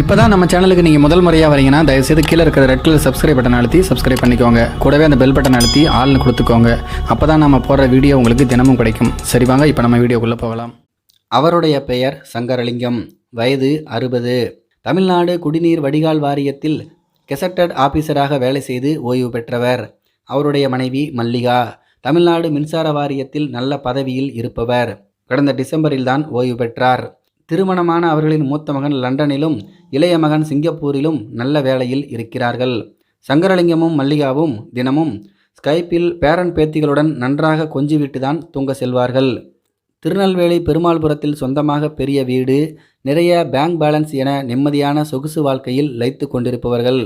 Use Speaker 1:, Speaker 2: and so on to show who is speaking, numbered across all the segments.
Speaker 1: இப்போ தான் நம்ம சேனலுக்கு நீங்கள் முதல் முறையாக வரீங்கன்னா தயவுசெய்து கீழே இருக்கிற ரெட் கலர் சப்ஸ்கிரைப் பட்டன் அழுத்தி சப்ஸ்கிரைப் பண்ணிக்கோங்க. கூடவே அந்த பெல் பட்டன் அழுத்தி ஆள்னு கொடுத்துக்கோங்க. அப்போ தான் நம்ம போடுற வீடியோ உங்களுக்கு தினமும் கிடைக்கும். சரி வாங்க இப்போ நம்ம வீடியோக்குள்ளே போகலாம். அவருடைய பெயர் சங்கரலிங்கம். வயது அறுபது. தமிழ்நாடு குடிநீர் வடிகால் வாரியத்தில் கெசட்டட் ஆபீசராக வேலை செய்து ஓய்வு பெற்றவர். அவருடைய மனைவி மல்லிகா. தமிழ்நாடு மின்சார வாரியத்தில் நல்ல பதவியில் இருப்பவர். கடந்த டிசம்பரில் தான் ஓய்வு பெற்றார். திருமணமான அவர்களின் மூத்த மகன் லண்டனிலும் இளைய மகன் சிங்கப்பூரிலும் நல்ல வேலையில் இருக்கிறார்கள். சங்கரலிங்கமும் மல்லிகாவும் தினமும் ஸ்கைப்பில் பேரன் பேத்திகளுடன் நன்றாக கொஞ்சிவிட்டு தான் தூங்க செல்வார்கள். திருநெல்வேலி பெருமாள்புரத்தில் சொந்தமாக பெரிய வீடு நிறைய பேங்க் பேலன்ஸ் என நிம்மதியான சொகுசு வாழ்க்கையில் லைத்து கொண்டிருப்பவர்கள்.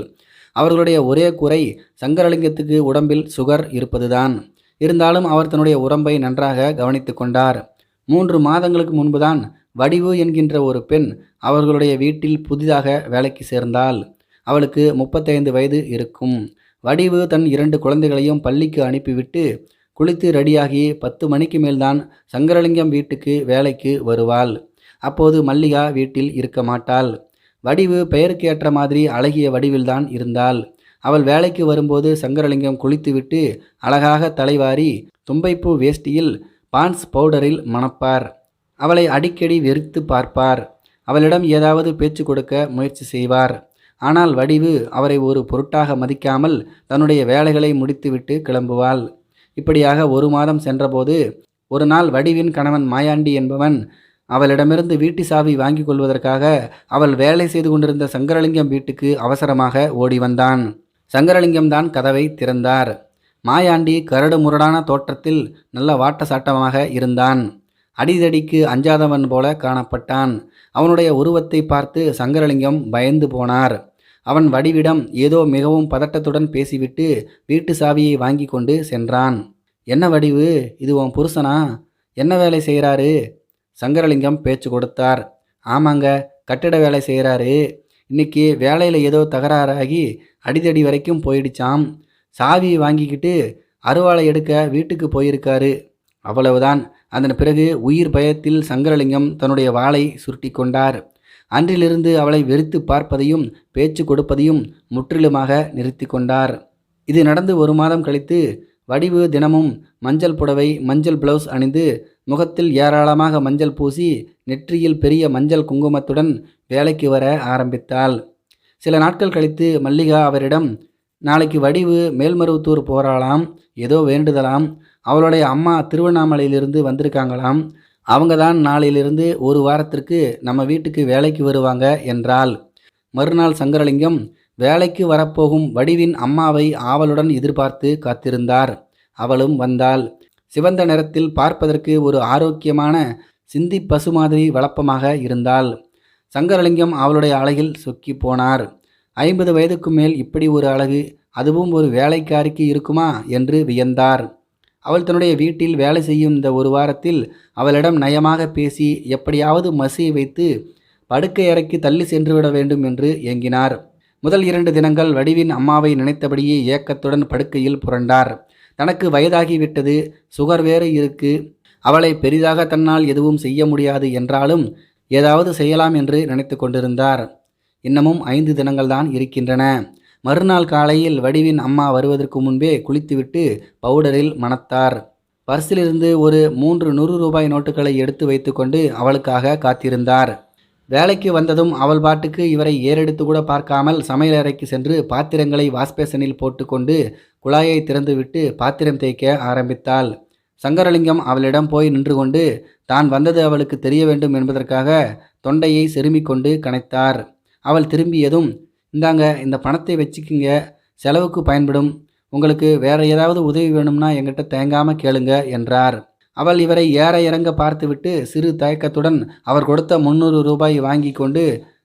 Speaker 1: அவர்களுடைய ஒரே குறை சங்கரலிங்கத்துக்கு உடம்பில் சுகர் இருப்பதுதான். இருந்தாலும் அவர் தன்னுடைய உடம்பை நன்றாக கவனித்து கொண்டார். மூன்று மாதங்களுக்கு முன்புதான் வடிவு என்கின்ற ஒரு பெண் அவர்களுடைய வீட்டில் புதிதாக வேலைக்கு சேர்ந்தாள். அவளுக்கு முப்பத்தைந்து வயது இருக்கும். வடிவு தன் இரண்டு குழந்தைகளையும் பள்ளிக்கு அனுப்பிவிட்டு குளித்து ரெடியாகி பத்து மணிக்கு மேல்தான் சங்கரலிங்கம் வீட்டுக்கு வேலைக்கு வருவாள். அப்போது மல்லிகா வீட்டில் இருக்க மாட்டாள். வடிவு பெயருக்கு ஏற்ற மாதிரி அழகிய வடிவில்தான் இருந்தாள். அவள் வேலைக்கு வரும்போது சங்கரலிங்கம் குளித்துவிட்டு அழகாக தலைவாரி தும்பைப்பூ வேஷ்டியில் பான்ஸ் பவுடரில் மணப்பார். அவளை அடிக்கடி வெறுத்து பார்ப்பார். அவளிடம் ஏதாவது பேச்சு கொடுக்க முயற்சி செய்வார். ஆனால் வடிவு அவரை ஒரு பொருட்டாக மதிக்காமல் தன்னுடைய வேலைகளை முடித்துவிட்டு கிளம்புவாள். இப்படியாக ஒரு மாதம் சென்றபோது ஒரு நாள் வடிவின் கணவன் மாயாண்டி என்பவன் அவளிடமிருந்து வீட்டு சாவி வாங்கி கொள்வதற்காக அவள் வேலை செய்து கொண்டிருந்த சங்கரலிங்கம் வீட்டுக்கு அவசரமாக ஓடி வந்தான். சங்கரலிங்கம் தான் கதவை திறந்தார். மாயாண்டி கரடு முரடான தோற்றத்தில் நல்ல வாட்டசாட்டமாக இருந்தான். அடிதடிக்கு அஞ்சாதவன் போல காணப்பட்டான். அவனுடைய உருவத்தை பார்த்து சங்கரலிங்கம் பயந்து போனார். அவன் வடிவிடம் ஏதோ மிகவும் பதட்டத்துடன் பேசிவிட்டு வீட்டு சாவியை வாங்கி கொண்டு சென்றான். என்ன வடிவு? இது உன் புருஷனா? என்ன வேலை செய்கிறாரு? சங்கரலிங்கம் பேச்சு கொடுத்தார். ஆமாங்க கட்டிட வேலை செய்கிறாரு. இன்னைக்கு வேலையில் ஏதோ தகராறாகி அடிதடி வரைக்கும் போயிடுச்சாம். சாவி வாங்கிக்கிட்டு அருவாளை எடுக்க வீட்டுக்கு போயிருக்காரு. அவ்வளவுதான். அதன் பிறகு உயிர் பயத்தில் சங்கரலிங்கம் தன்னுடைய வாளை சுருட்டி கொண்டார். அன்றிலிருந்து அவளை வெறுத்து பார்ப்பதையும் பேச்சு கொடுப்பதையும் முற்றிலுமாக நிறுத்தி கொண்டார். இது நடந்து ஒரு மாதம் கழித்து வடிவு தினமும் மஞ்சள் புடவை மஞ்சள் பிளவுஸ் அணிந்து முகத்தில் ஏராளமாக மஞ்சள் பூசி நெற்றியில் பெரிய மஞ்சள் குங்குமத்துடன் வேலைக்கு வர ஆரம்பித்தாள். சில நாட்கள் கழித்து மல்லிகா அவரிடம் நாளைக்கு வடிவு மேல்மருவத்தூர் போகிறாளாம் ஏதோ வேண்டுதலாம் அவளுடைய அம்மா திருவண்ணாமலையிலிருந்து வந்திருக்காங்களாம். அவங்க தான் நாளையிலிருந்து ஒரு வாரத்திற்கு நம்ம வீட்டுக்கு வேலைக்கு வருவாங்க என்றாள். மறுநாள் சங்கரலிங்கம் வேலைக்கு வரப்போகும் வடிவின் அம்மாவை ஆவலுடன் எதிர்பார்த்து காத்திருந்தார். அவளும் வந்தாள். சிவந்த நிறத்தில் பார்ப்பதற்கு ஒரு ஆரோக்கியமான சிந்தி பசு மாதிரி வளப்பமாக இருந்தாள். சங்கரலிங்கம் அவளுடைய அழகில் சொக்கி போனார். ஐம்பது வயதுக்கு மேல் இப்படி ஒரு அழகு அதுவும் ஒரு வேலைக்காரிக்கு இருக்குமா? என்று வியந்தார். அவள் தன்னுடைய வீட்டில் வேலை செய்யும் இந்த ஒரு வாரத்தில் அவளிடம் நயமாக பேசி எப்படியாவது மசியை வைத்து படுக்கை அறைக்கு தள்ளி சென்றுவிட வேண்டும் என்று ஏங்கினார். முதல் இரண்டு தினங்கள் வடிவின் அம்மாவை நினைத்தபடியே ஏக்கத்துடன் படுக்கையில் புரண்டார். தனக்கு வயதாகிவிட்டது சுகர் வேறு இருக்கு. அவளை பெரிதாக தன்னால் எதுவும் செய்ய முடியாது என்றாலும் ஏதாவது செய்யலாம் என்று நினைத்து கொண்டிருந்தார். இன்னமும் ஐந்து தினங்கள்தான் இருக்கின்றன. மறுநாள் காலையில் வடிவின் அம்மா வருவதற்கு முன்பே குளித்துவிட்டு பவுடரில் மணத்தார். பர்சிலிருந்து ஒரு மூன்று நூறு ரூபாய் நோட்டுகளை எடுத்து வைத்துக்கொண்டு அவளுக்காக காத்திருந்தார். வேலைக்கு வந்ததும் அவள் பாட்டுக்கு இவரை ஏறெடுத்து கூட பார்க்காமல் சமையலறைக்கு சென்று பாத்திரங்களை வாஷ்பேசனில் போட்டுக்கொண்டு குழாயை திறந்துவிட்டு பாத்திரம் தேய்க்க ஆரம்பித்தாள். சங்கரலிங்கம் அவளிடம் போய் நின்று கொண்டு தான் வந்தது அவளுக்கு தெரிய வேண்டும் என்பதற்காக தொண்டையை செருமிக் கொண்டு கனைத்தார். அவள் திரும்பியதும் இந்தாங்க இந்த பணத்தை வச்சுக்கிங்க. செலவுக்கு பயன்படும். உங்களுக்கு வேற ஏதாவது உதவி வேணும்னா எங்கிட்ட தேங்காமல் கேளுங்க என்றார். அவள் இவரை ஏற இறங்க பார்த்துவிட்டு சிறு தயக்கத்துடன் அவர் கொடுத்த முந்நூறு ரூபாய் வாங்கி கொண்டு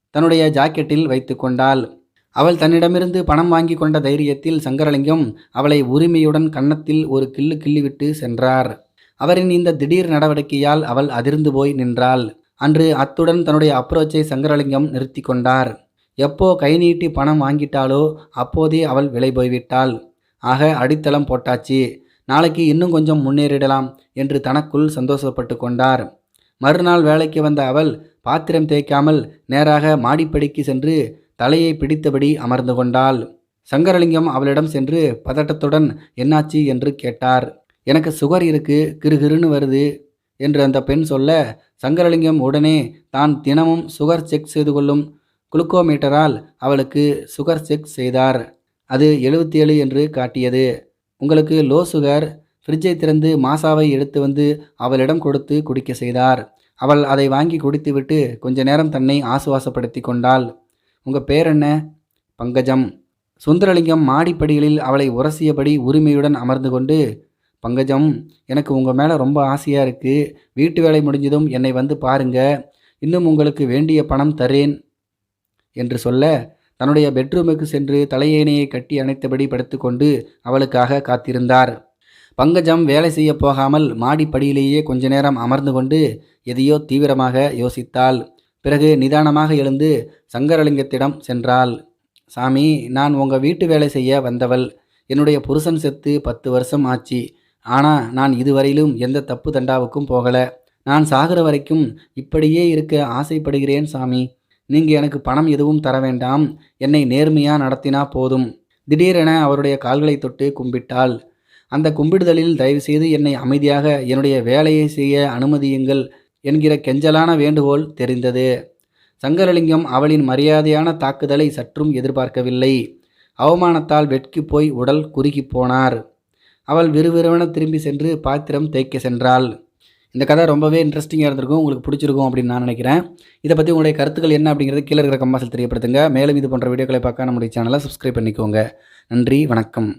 Speaker 1: தன்னுடைய ஜாக்கெட்டில் வைத்து கொண்டாள். அவள் தன்னிடமிருந்து பணம் வாங்கி கொண்ட தைரியத்தில் சங்கரலிங்கம் அவளை உரிமையுடன் கன்னத்தில் ஒரு கிள்ளு கிள்ளிவிட்டு சென்றார். அவரின் இந்த திடீர் நடவடிக்கையால் அவள் அதிர்ந்து போய் நின்றாள். அன்று அத்துடன் தன்னுடைய அப்ரோச்சை சங்கரலிங்கம் நிறுத்தி கொண்டார். எப்போ கை நீட்டி பணம் வாங்கிட்டாளோ அப்போதே அவள் விலை போய்விட்டாள். ஆக அடித்தளம் போட்டாச்சு. நாளைக்கு இன்னும் கொஞ்சம் முன்னேறிடலாம் என்று தனக்குள் சந்தோஷப்பட்டு கொண்டார். மறுநாள் வேலைக்கு வந்த அவள் பாத்திரம் தேய்க்காமல் நேராக மாடிப்படிக்கு சென்று தலையை பிடித்தபடி அமர்ந்து கொண்டாள். சங்கரலிங்கம் அவளிடம் சென்று பதட்டத்துடன் என்னாச்சு என்று கேட்டார். எனக்கு சுகர் இருக்கு. கிருகிருன்னு வருது என்று அந்த பெண் சொல்ல சங்கரலிங்கம் உடனே தான் தினமும் சுகர் செக் செய்து கொள்ளும். குளுக்கோமீட்டரால் அவளுக்கு சுகர் செக் செய்தார். அது 77 என்று காட்டியது. உங்களுக்கு லோ சுகர் ஃப்ரிட்ஜை திறந்து மாசாவை எடுத்து வந்து அவளிடம் கொடுத்து குடிக்க செய்தார். அவள் அதை வாங்கி குடித்துவிட்டு கொஞ்ச நேரம் தன்னை ஆசுவாசப்படுத்தி கொண்டாள். உங்கள் பேர் என்ன? பங்கஜம். சுந்தரலிங்கம் மாடிப்படிகளில் அவளை உரசியபடி உரிமையுடன் அமர்ந்து கொண்டு பங்கஜம் எனக்கு உங்கள் மேலே ரொம்ப ஆசையாக இருக்குது வீட்டு வேலை முடிஞ்சதும் என்னை வந்து பாருங்க. இன்னும் உங்களுக்கு வேண்டிய பணம் தரேன். என்று சொல்ல தன்னுடைய பெட்ரூமுக்கு சென்று தலையேனையை கட்டி அணைத்தபடி படுத்துக்கொண்டு அவளுக்காக காத்திருந்தார். பங்கஜம் வேலை செய்ய போகாமல் மாடிப்படியிலேயே கொஞ்ச நேரம் அமர்ந்து கொண்டு எதையோ தீவிரமாக யோசித்தாள். பிறகு நிதானமாக எழுந்து சங்கரலிங்கத்திடம் சென்றாள். சாமி நான் உங்கள் வீட்டு வேலை செய்ய வந்தவள். என்னுடைய புருஷன் செத்து பத்து வருஷம் ஆச்சு. ஆனால் நான் இதுவரையிலும் எந்த தப்பு தண்டாவுக்கும் போகலை. நான் சாகிற வரைக்கும் இப்படியே இருக்க ஆசைப்படுகிறேன் சாமி. நீங்கள் எனக்கு பணம் எதுவும் தர வேண்டாம். என்னை நேர்மையாக நடத்தினா போதும். திடீரென அவருடைய கால்களை தொட்டு கும்பிட்டாள். அந்த கும்பிடுதலில் தயவுசெய்து என்னை அமைதியாக என்னுடைய வேலையை செய்ய அனுமதியுங்கள் என்கிற கெஞ்சலான வேண்டுகோள் தெரிந்தது. சங்கரலிங்கம் அவளின் மரியாதையான தாக்குதலை சற்றும் எதிர்பார்க்கவில்லை. அவமானத்தால் வெட்கி போய் உடல் குறுகி போனார். அவள் விறுவிறுவென திரும்பி சென்று பாத்திரம் தேய்க்க சென்றாள். இந்த கதை ரொம்பவே இன்ட்ரெஸ்டிங்காக இருந்திருக்கும். உங்களுக்கு பிடிச்சிருக்கும் அப்படின்னு நான் நினைக்கிறேன். இதை பற்றி உங்களுடைய கருத்துக்கள் என்ன அப்படிங்கிறது கீழே இருக்கிற கம்மாசில் தெரியப்படுத்துங்க. மேலும் இது போன்ற வீடியோக்களை பார்க்க நம்முடைய சேனலை சப்ஸ்கிரைப் பண்ணிக்கோங்க. நன்றி வணக்கம்.